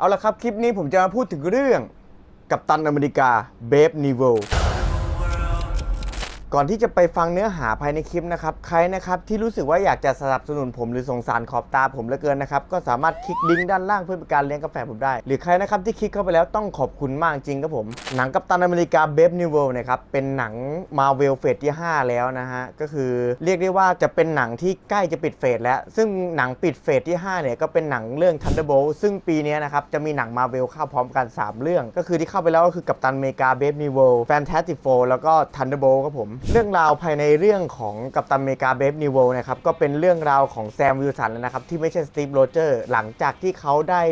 เอาละครับ คลิปนี้ผมจะมาพูดถึงเรื่องกัปตันอเมริกาเบฟนิเวล ก่อนที่จะไปฟังเนื้อหาภายในคลิปนะครับ ใครนะครับที่รู้สึกว่าอยากจะสนับสนุนผมหรือสงสารขอบตาผมเหลือเกินนะครับ ก็สามารถคลิกลิงก์ด้านล่างเพื่อเป็นการเลี้ยงกาแฟผมได้ หรือใครนะครับที่คลิกเข้าไปแล้วต้องขอบคุณมากจริงครับผม หนังกัปตันอเมริกาเบฟนิวเวลนะครับ เป็นหนังมาเวลเฟสที่ 5 แล้วนะฮะ ก็คือเรียกได้ว่าจะเป็นหนังที่ใกล้จะปิดเฟสแล้ว ซึ่งหนังปิดเฟสที่ 5 เนี่ยก็เป็นหนังเรื่อง Thunderbolt ซึ่งปีนี้นะครับจะมีหนังมาเวลเข้าพร้อมกัน 3 เรื่อง ก็คือที่เข้าไปแล้วก็คือกัปตันอเมริกาเบฟนิเวลแฟนตาสติกโฟแล้วก็ Thunderbolt ครับผมเรื่องราวภายในเรื่องของกัปตันอเมริกาเบฟนิวเวลนะครับก็เป็นเรื่องราวของแซมวิลสันนะครับที่ไม่ใช่สตีฟโรเจอร์หลังจากที่เขาได้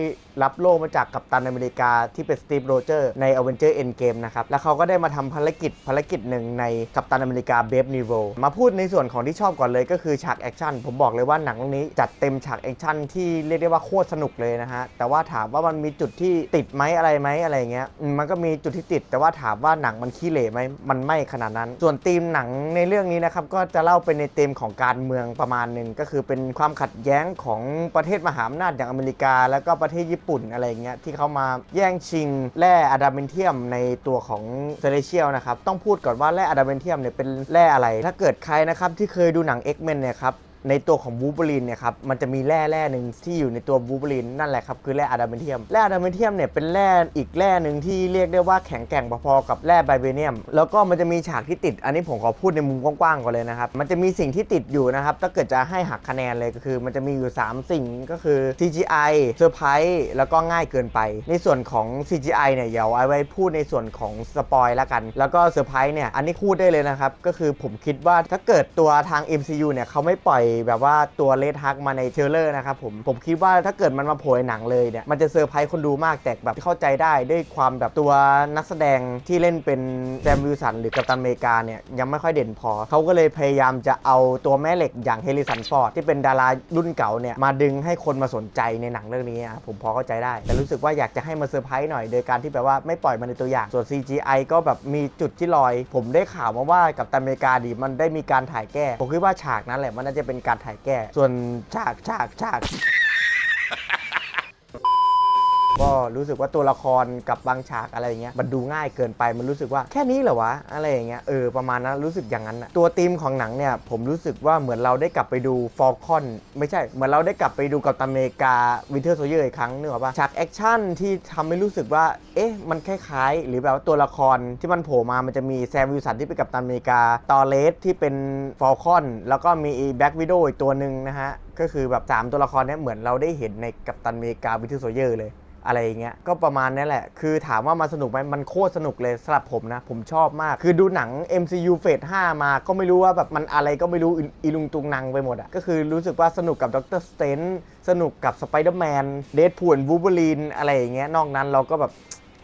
รับโล่มาจากกัปตันอเมริกาที่เป็นสตีฟโรเจอร์ใน a v e n g e r Endgame นะครับ แล้วเขาก็ได้มาทำภารกิจภารกิจหนึ่งในกัปตันอเมริกาเบฟนิเวมาพูดในส่วนของที่ชอบก่อนเลยก็คือฉากแอคชั่นผมบอกเลยว่าหนังเรื่องนี้จัดเต็มฉากแอคชั่นที่เรียกได้ว่าโคตรสนุกเลยนะฮะ แต่ว่าถามว่ามันมีจุดที่ติดไหมอะไรไหมอะไรเงี้ยมมันก็มีจุดที่ติด แต่ว่าถามว่าหนังมันขี้เหร่ไหมมันไม่ขนาดนั้น ส่วนธีมหนังในเรื่องนี้นะครับก็จะเล่าเป็นในธีมของการเมืองประมาณหนึ่งก็คือเป็นความขัดแย้งของประเทศมหาอำนาจอย่างอเมริกา แล้วก็ประเทศญี่ปุ่นอะไรเงี้ยที่เขามาแย่งชิงแร่อะดามเบนเทียมในตัวของเซเลเชียลนะครับต้องพูดก่อนว่าแร่อะดามเบนเทียมเนี่ยเป็นแร่อะไร ถ้าเกิดใครนะครับที่เคยดูหนัง X-Men เนี่ยครับ ในตัวของวูบลินเนี่ยครับมันจะมีแร่แร่หนึ่งที่อยู่ในตัววูบลินนั่นแหละครับคือแร่อะดามเทียมแร่อะดามเทียมเนี่ยเป็นแร่อีกแร่หนึ่งที่เรียกได้ว่าแข็งแกร่งพอๆกับแร่ไบเบเนียม แล้วก็มันจะมีฉากที่ติด อันนี้ผมขอพูดในมุมกว้างๆก่อนเลยนะครับมันจะมีสิ่งที่ติดอยู่นะครับถ้าเกิดจะให้หักคะแนนเลยก็คือ มันจะมีอยู่ 3 สิ่งก็คือ CGI เซอร์ไพรส์แล้วก็ง่ายเกินไป ในส่วนของ CGI เนี่ยเดี๋ยวเอาไว้พูดในส่วนของสปอยแล้วกัน แล้วก็เซอร์ไพรส์เนี่ยอันนี้พูดได้เลยนะครับก็คือผมคิดว่าถ้าเกิดตัวทาง MCU เนี่ยเขาไม่ปล่อยแบบว่าตัวเลดฮักมาในเทเลอร์นะครับผมผมคิดว่าถ้าเกิดมันมาโผล่ในหนังเลยเนี่ยมันจะเซอร์ไพรส์คนดูมากแต่แบบเข้าใจได้ด้วยความแบบตัวนักแสดงที่เล่นเป็นแซมวิลสันหรือกัปตันอเมริกาเนี่ยยังไม่ค่อยเด่นพอ เขาก็เลยพยายามจะเอาตัวแม่เหล็กอย่างเฮลิสันฟอร์ดที่เป็นดารารุ่นเก่าเนี่ยมาดึงให้คนมาสนใจในหนังเรื่องนี้อะผมพอเข้าใจได้ แต่รู้สึกว่าอยากจะให้มาเซอร์ไพรส์หน่อยโดยการที่แบบว่าไม่ปล่อยมาในตัวอย่างส่วน CGI ก็แบบมีจุดที่ลอย ผมได้ข่าวมาว่ากับตันอเมริกาดีมันได้มีการถ่ายแก้ ผมคิดว่าฉากนั้นแหละมันน่าจะเป็นการถ่ายแก้ ส่วนฉากฉากฉาก รู้สึกว่าตัวละครกับบางฉากอะไรอย่างเงี้ยมันดูง่ายเกินไปมันรู้สึกว่าแค่นี้เหรอวะอะไรอย่างเงี้ยเออประมาณนั้นรู้สึกอย่างนั้นนะตัวธีมของหนังเนี่ยผมรู้สึกว่าเหมือนเราได้กลับไปดูฟอลคอนไม่ใช่เหมือนเราได้กลับไปดูกับตันอเมริกาวินเทอร์โซเยอร์อีกครั้งนึกออกปะฉากแอคชั่นที่ทำให้รู้สึกว่าเอ๊ะมันคล้ายๆ หรือแบบว่าตัวละครที่มันโผล่มามันจะมีแซมวิลสันที่เป็นกัปตันอเมริกาตอเลสที่เป็นฟอลคอนแล้วก็มีแบ็กวิดโออีกตัวหนึ่งนะฮะก็คือแบบสามตัวละครเนี้ยเหมือนเราได้เห็นในกัปตันอเมริกาวิทอร์โซเยอร์เลย อะไรอย่างเงี้ยก็ประมาณนี้แหละ คือถามว่ามันสนุกไหมมันโคตรสนุกเลยสำหรับผมนะ ผมชอบมาก คือดูหนัง MCU เฟส5มาก็ไม่รู้ว่าแบบมันอะไรก็ไม่รู้อีลุงตุงนังไปหมดอะก็คือรู้สึกว่าสนุกกับด็อกเตอร์สเตนสนุกกับสไปเดอร์แมนเดดพูนวูเบอรีนอะไรอย่างเงี้ยนอกนั้นเราก็แบบ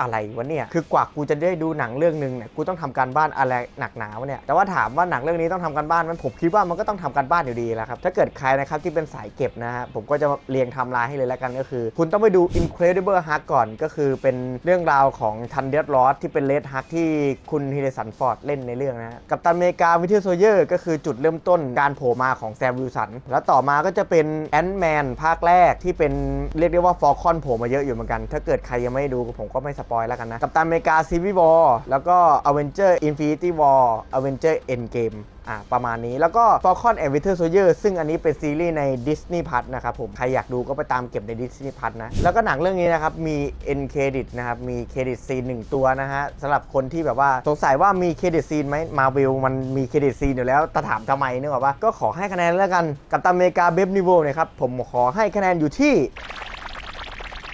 อะไรวะเนี่ย คือกว่ากูจะได้ดูหนังเรื่องหนึ่งเนี่ย กูต้องทำการบ้านอะไรหนักหนาวะเนี่ย แต่ว่าถามว่าหนังเรื่องนี้ต้องทำการบ้านไหมันผมคิดว่ามันก็ต้องทำการบ้านอยู่ดีแหละครับ ถ้าเกิดใครนะครับที่เป็นสายเก็บนะฮะ ผมก็จะเรียงทำลายให้เลยแล้วกันก็คือ คุณต้องไปดู Incredible Hulk ก่อนก็คือเป็นเรื่องราวของทันเดอร์ลอสที่เป็นเลดฮักที่คุณฮิเดสันฟอร์ดเล่นในเรื่องนะฮะกับตันอเมริกาวิเทอร์โซเยอร์ก็คือจุดเริ่มต้นการโผล่มาของแซมวิลสันแล้วต่อมาก็จะเป็นแอนด์แมนภาคแรกที่เป็นเรียกได้ว่าฟอลคอนโผล่มาเยอะอยู่เหมือนกัน ถ้าเกิดใครยังไม่ดูผมก็ไม่สปอยแล้วกันนะ กับตันอเมริกาซีวีวอลแล้วก็อเวนเจอร์อินฟินิตี้วอลอเวนเจอร์เอ็นเกมอะประมาณนี้แล้วก็ Falcon and Winter Soldier ซึ่งอันนี้เป็นซีรีส์ใน Disney Plus นะครับผม ใครอยากดูก็ไปตามเก็บใน Disney Plus นะ แล้วก็หนังเรื่องนี้นะครับ มี end credit นะครับ มีเครดิตซีนหนึ่งตัวนะฮะสำหรับคนที่แบบว่าสงสัยว่ามีเครดิตซีนไหมมาวิลมันมีเครดิตซีนอยู่แล้วแต่ถามทำไมนึกออกปะก็ขอให้คะแนนแล้วกันกับตันอเมริกาเบฟนิโวนะครับผมขอให้คะแนนอยู่ที่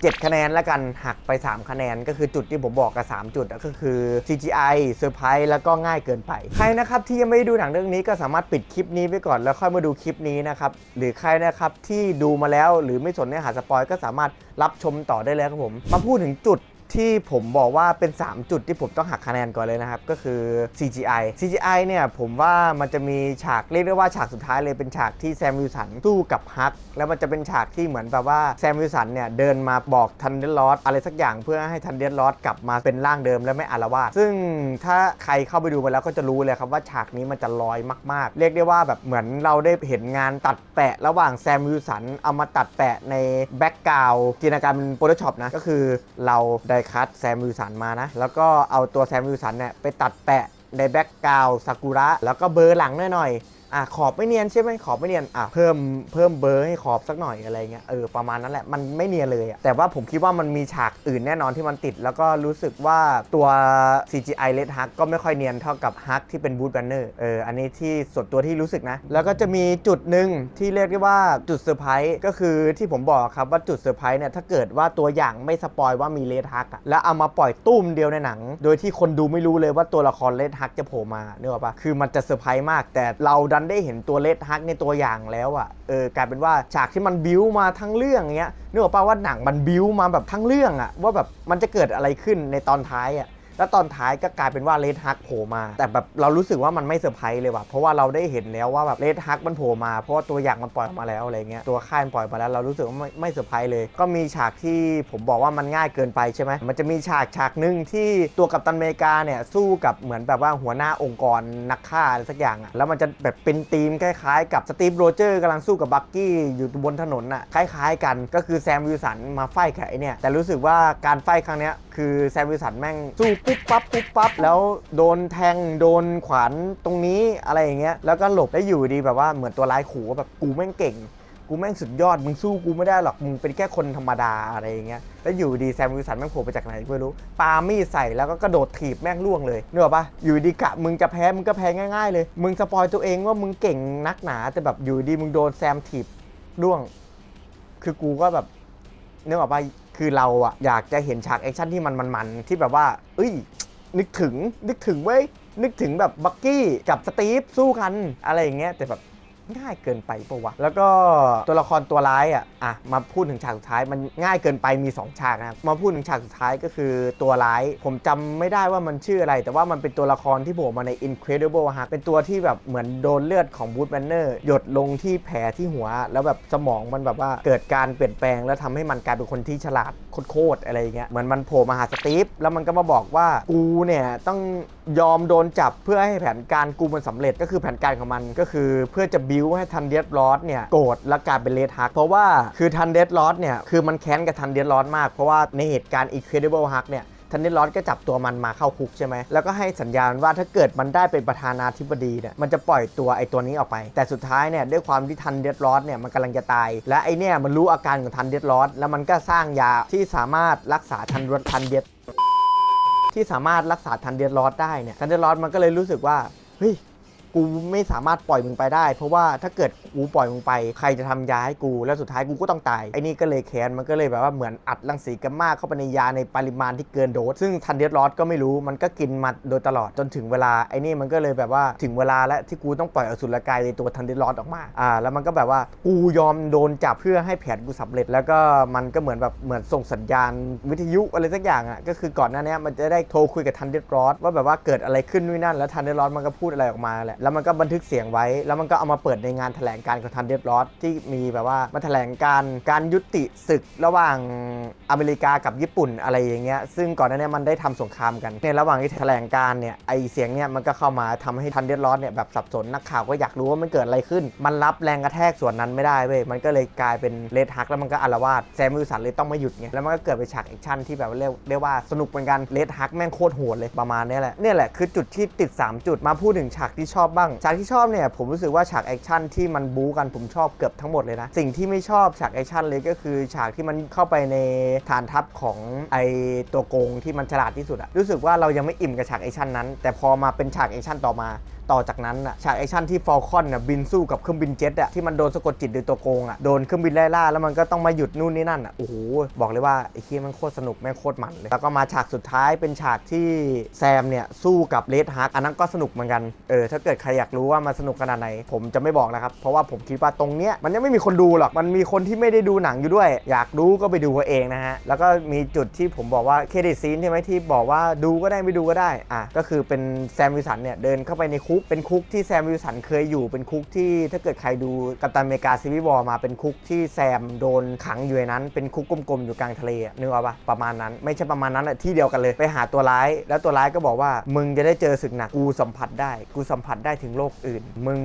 7 คะแนนแล้วกันหักไป 3 คะแนน ก็คือจุดที่ผมบอกกับ 3 จุดก็คือ CGI เซอร์ไพรส์แล้วก็ง่ายเกินไป ใครนะครับที่ยังไม่ได้ดูหนังเรื่องนี้ก็สามารถปิดคลิปนี้ไปก่อนแล้วค่อยมาดูคลิปนี้นะครับหรือใครนะครับที่ดูมาแล้วหรือไม่สนเนื้อหาสปอยก็สามารถรับชมต่อได้แล้วครับผม มาพูดถึงจุด ที่ผมบอกว่าเป็น 3 จุดที่ผมต้องหักคะแนนก่อนเลยนะครับ ก็คือ CGI CGI เนี่ยผมว่ามันจะมีฉากเรียกได้ว่าฉากสุดท้ายเลยเป็นฉากที่แซมวิลสันสู้กับฮักแล้วมันจะเป็นฉากที่เหมือนแบบว่าแซมวิลสันเนี่ยเดินมาบอกทันเดอร์ลอสอะไรสักอย่างเพื่อให้ทันเดอร์ลอสกลับมาเป็นร่างเดิมและไม่อารวาสซึ่งถ้าใครเข้าไปดูมาแล้วก็จะรู้เลยครับว่าฉากนี้มันจะลอยมาก ๆ เรียกได้ว่าแบบเหมือนเราได้เห็นงานตัดแปะระหว่างแซมวิลสันเอามาตัดแปะในแบ็กกราวจินตนาการเป็นโฟโตช็อปนะก็คือเราได้คัดแซมวิลสันมานะ แล้วก็เอาตัวแซมวิลสันเนี่ยไปตัดแปะในแบ็กกราวซากุระ แล้วก็เบอร์หลังหน่อยๆ อะขอบไม่เนียนใช่ไหมขอบไม่เนียนอะเพิ่มเพิ่มเบอร์ให้ขอบสักหน่อยอะไรเงี้ยเออประมาณนั้นแหละมันไม่เนียนเลยแต่ว่าผมคิดว่ามันมีฉากอื่นแน่นอนที่มันติด แล้วก็รู้สึกว่าตัว CGI Red Hulk ก็ไม่ค่อยเนียนเท่ากับ Hulk ที่เป็นบูธแบนเนอร์เอออันนี้ที่ส่วนตัวที่รู้สึกนะ แล้วก็จะมีจุดหนึ่งที่เรียกได้ว่าจุดเซอร์ไพรส์ก็คือที่ผมบอกครับว่าจุดเซอร์ไพรส์เนี่ยถ้าเกิดว่าตัวอย่างไม่สปอยว่ามีเลดฮักแล้วเอามาปล่อยตุ้มเดียวในหนัง โดยที่คนดูไม่รู้เลยว่าตัวละครเลดฮักจะโผล่มาเนอะปะคือมันจะเซอร์ไพรส์มากแต่เราดันได้เห็นตัวเลดฮักในตัวอย่างแล้วอะเออกลายเป็นว่าฉากที่มันบิวมาทั้งเรื่องเงี้ยนึกออกปะว่าหนังมันบิวมาแบบทั้งเรื่องอะว่าแบบมันจะเกิดอะไรขึ้นในตอนท้ายอะ แล้วตอนท้ายก็กลายเป็นว่าเลดฮักโผล่มา แต่แบบเรารู้สึกว่ามันไม่เซอร์ไพรส์เลยว่ะ เพราะว่าเราได้เห็นแล้วว่าแบบเลดฮักมันโผล่มา เพราะว่าตัวอย่างมันปล่อยออกมาแล้วอะไรเงี้ย ตัวค่ายมันปล่อยมาแล้ว เรารู้สึกว่าไม่ไม่เซอร์ไพรส์เลย ก็มีฉากที่ผมบอกว่ามันง่ายเกินไปใช่ไหมมันจะมีฉากฉากหนึ่งที่ตัวกัปตันอเมริกาเนี่ยสู้กับเหมือนแบบว่าหัวหน้าองค์กรนักฆ่าอะไรสักอย่างอะแล้วมันจะแบบเป็นธีมคล้ายๆ กับสตีฟโรเจอร์กำลังสู้กับบักกี้อยู่บนถนนอะคล้ายๆ กันก็คือแซมวิลสันมาไฟกับไอเนี่ยแต่รู้สึกว่าการไฟครั้งเนี้ยคือแซมวิลสันแม่งสู้ปุ๊บปั๊บปุ๊บปั๊บแล้วโดนแทงโดนขวานตรงนี้อะไรอย่างเงี้ยแล้วก็หลบได้อยู่ดีแบบว่าเหมือนตัวร้ายขู่ว่าแบบกูแม่งเก่ง กูแม่งสุดยอดมึงสู้กูไม่ได้หรอกมึงเป็นแค่คนธรรมดาอะไรอย่างเงี้ยแล้วอยู่ดีแซมวิลสันแม่งโผล่ไปจากไหนไม่รู้ปามีใส่แล้วก็กระโดดถีบแม่งล่วงเลยเนกอะปะอยู่ดีกะมึงจะแพ้มึงก็แพ้ง่ายๆเลย มึงสปอยตัวเองว่ามึงเก่งนักหนาแต่แบบอยู่ดีมึงโดนแซมถีบล่วง คือกูก็แบบนึกออกปะ คือเราอะอยากจะเห็นฉากแอคชั่นที่มันมันๆที่แบบว่า เอ้ย นึกถึงนึกถึงเว้ยนึกถึงแบบบักกี้กับสตีฟสู้กันอะไรอย่างเงี้ยแต่แบบ ง่ายเกินไปปะวะ แล้วก็ตัวละครตัวร้ายอะอะมาพูดถึงฉากสุดท้ายมันง่ายเกินไปมี 2 ฉากนะครับมาพูดถึงฉากสุดท้ายก็คือตัวร้าย ผมจำไม่ได้ว่ามันชื่ออะไร แต่ว่ามันเป็นตัวละครที่โผล่มาใน Incredible Hulk เป็นตัวที่แบบเหมือนโดนเลือดของบูธแบนเนอร์หยดลงที่แผลที่หัว แล้วแบบสมองมันแบบว่าเกิดการเปลี่ยนแปลง แล้วทำให้มันกลายเป็นคนที่ฉลาดโคตรอะไรอย่างเงี้ยเหมือนมันโผล่มาหาสตีฟแล้วมันก็มาบอกว่ากูเนี่ยต้องยอมโดนจับเพื่อให้แผนการกูมันสำเร็จก็คือแผนการของมันก็คือเพื่อจะบิวให้ทันเดดลอสเนี่ยโกรธและกลายเป็นเลดฮัก เพราะว่าคือทันเดดลอสเนี่ยคือมันแค้นกับทันเดดลอสมาก เพราะว่าในเหตุการณ์ Incredible Hulk เนี่ยทันเดดลอสก็จับตัวมันมาเข้าคุกใช่ไหมแล้วก็ให้สัญญาณว่าถ้าเกิดมันได้เป็นประธานาธิบดีเนี่ยมันจะปล่อยตัวไอ้ตัวนี้ออกไป แต่สุดท้ายเนี่ยด้วยความที่ทันเดดลอสเนี่ยมันกำลังจะตาย และไอ้เนี่ยมันรู้อาการของทันเดดลอสแล้วมันก็สร้างยาที่สามารถรักษาทันรทันเดดที่สามารถรักษาทันเดดลอสได้เนี่ยทันเดดลอสมันก็เลยรู้สึกว่าเฮ้ย กูไม่สามารถปล่อยมึงไปได้ เพราะว่าถ้าเกิดกูปล่อยมึงไป ใครจะทำยาให้กูแล้วสุดท้ายกูก็ต้องตายไอ้นี่ก็เลยแค้นมันก็เลยแบบว่าเหมือนอัดรังสีกัมมาเข้าไปในยาในปริมาณที่เกินโดสซึ่งทันเดดลอสก็ไม่รู้มันก็กินมาโดยตลอดจนถึงเวลาไอ้นี่มันก็เลยแบบว่าถึงเวลาแล้วที่กูต้องปล่อยอสุรกายในตัวทันเดดลอสออกมาอ่าแล้วมันก็แบบว่ากูยอมโดนจับเพื่อให้แผนกูสำเร็จ แล้วก็มันก็เหมือนแบบเหมือนส่งสัญญาณวิทยุอะไรสักอย่างอะก็คือก่อนหน้านี้มันจะได้โทรคุยกับทันเดดลอสว่าแบบว่าเกิดอะไรขึ้นนู่นนั่นแล้วทันเดดลอสมันก็พูดอะไรออกมาแหละแล้วมันก็บันทึกเสียงไว้ แล้วมันก็เอามาเปิดในงานแถลงการ์ของทันเดดลอสที่มีแบบว่ามาแถลงการการยุติศึกระหว่างอเมริกากับญี่ปุ่นอะไรอย่างเงี้ยซึ่งก่อนหน้านี้มันได้ทำสงครามกันในระหว่างที่แถลงการเนี่ยไอเสียงเนี่ยมันก็เข้ามาทำให้ทันเดดลอสเนี่ยแบบสับสนนักข่าวก็อยากรู้ว่ามันเกิดอะไรขึ้น มันรับแรงกระแทกส่วนนั้นไม่ได้เว้ยมันก็เลยกลายเป็นเลดฮักแล้วมันก็อารวาสแซมวิลสันเลยต้องมาหยุดไงแล้วมันก็เกิดเป็นฉากแอคชั่นที่แบบเรียกเรียกว่าสนุกเหมือนกันเลดฮักแม่งโคตรโหดเลยประมาณนี้แหละเนี่ยแหละคือจุดที่ติด 3 จุดมาพูดถึงฉากที่ชอบบ้างฉากที่ชอบเนี่ยผมรู้สึกว่าฉากแอคชั่นที่มันบู๊กันผมชอบเกือบทั้งหมดเลยนะ สิ่งที่ไม่ชอบฉากแอคชั่นเลยก็คือ ฉากที่มันเข้าไปในฐานทัพของไอตัวโกงที่มันฉลาดที่สุดอะรู้สึกว่าเรายังไม่อิ่มกับฉากแอคชั่นนั้น แต่พอมาเป็นฉากแอคชั่นต่อมา ต่อจากนั้นอะฉากแอคชั่นที่ฟอลคอนน่ะบินสู้กับเครื่องบินเจ็ตอะที่มันโดนสะกดจิตโดยตัวโกงอะโดนเครื่องบินไล่ล่าแล้วมันก็ต้องมาหยุดนู่นนี่นั่นอะโอ้โหบอกเลยว่าไอ้เคียมันโคตรสนุกแม่งโคตรมันเลยแล้วก็มาฉากสุดท้ายเป็นฉากที่แซมเนี่ยสู้กับเลดฮาร์กอันนั้นก็สนุกเหมือนกันเออถ้าเกิดใครอยากรู้ว่ามันสนุกขนาดไหน ผมจะไม่บอกนะครับเพราะว่าผมคิดว่าตรงเนี้ยมันยังไม่มีคนดูหรอกมันมีคนที่ไม่ได้ดูหนังอยู่ด้วย อยากดูก็ไปดูเอาเองนะฮะแล้วก็มีจุดที่ผมบอกว่าเครดิตซีนใช่ไหมที่บอกว่าดูก็ได้ไม่ดูก็ได้อะก็คือเป็นแซมวิสันเนี่ยเดินเข้าไปในคุกเป็นคุกที่แซมวิลสันเคยอยู่เป็นคุกที่ถ้าเกิดใครดูกัปตันอเมริกาซีวิวอร์มาเป็นคุกที่แซมโดนขังอยู่ในนั้น เป็นคุกกลมๆอยู่กลางทะเลนึกออกปะประมาณนั้น ไม่ใช่ประมาณนั้นอะที่เดียวกันเลยไปหาตัวร้าย แล้วตัวร้ายก็บอกว่ามึงจะได้เจอศึกหนักกูสัมผัสได้ กูสัมผัสได้ถึงโลกอื่น มึง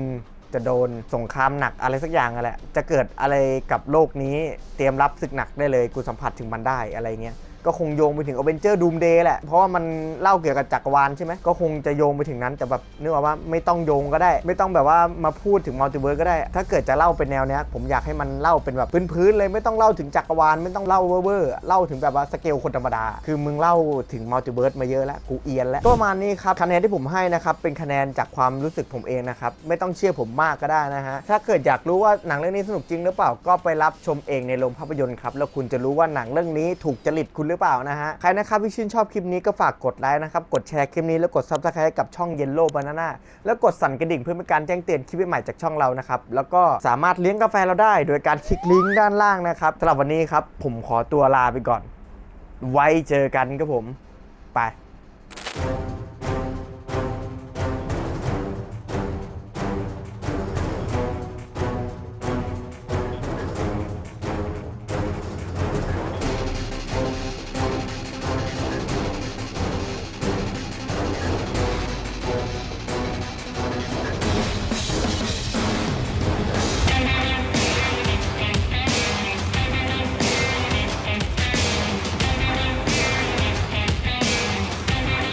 จะโดนสงครามหนักอะไรสักอย่างอะแหละ จะเกิดอะไรกับโลกนี้เตรียมรับศึกหนักได้เลย กูสัมผัสถึงมันได้อะไรเงี้ย ก็คงโยงไปถึงอเวนเจอร์ดูมเดย์แหละ เพราะว่ามันเล่าเกี่ยวกับจักรวาลใช่ไหมก็คงจะโยงไปถึงนั้นแต่แบบนึกออกว่าไม่ต้องโยงก็ได้ ไม่ต้องแบบว่ามาพูดถึงมัลติเวิร์สก็ได้ ถ้าเกิดจะเล่าเป็นแนวเนี้ยผมอยากให้มันเล่าเป็นแบบพื้นๆเลยไม่ต้องเล่าถึงจักรวาลไม่ต้องเล่าเวอร์เล่าถึงแบบว่าสเกลคนธรรมดา คือมึงเล่าถึงมัลติเวิร์สมาเยอะแล้วกูเอียนแล้วก็ประมาณนี้ครับคะแนนที่ผมให้นะครับเป็นคะแนนจากความรู้สึกผมเองนะครับไม่ต้องเชื่อผมมากก็ได้นะฮะถ้าเกิดอยากรู้ว่าหนังเรื่องนี้สนุกจริงหรือเปล่าก็ไปรับชมเองในโรงภาพยนตร์ครับแล้วคุณจะรู้ว่าหนังเรื่องนี้ถูกจริตคุณหรือเปล่านะฮะ ใครนะครับที่ชื่นชอบคลิปนี้ก็ฝากกดไลค์นะครับ กดแชร์คลิปนี้แล้วกด subscribe กับช่องเยลโล่บานาน่าแล้วกดสั่นกระดิ่งเพื่อเป็นการแจ้งเตือนคลิปใหม่จากช่องเรานะครับ แล้วก็สามารถเลี้ยงกาแฟเราได้ โดยการคลิกลิงก์ด้านล่างนะครับสำหรับวันนี้ครับผมขอตัวลาไปก่อน ไว้เจอกันครับผม ไป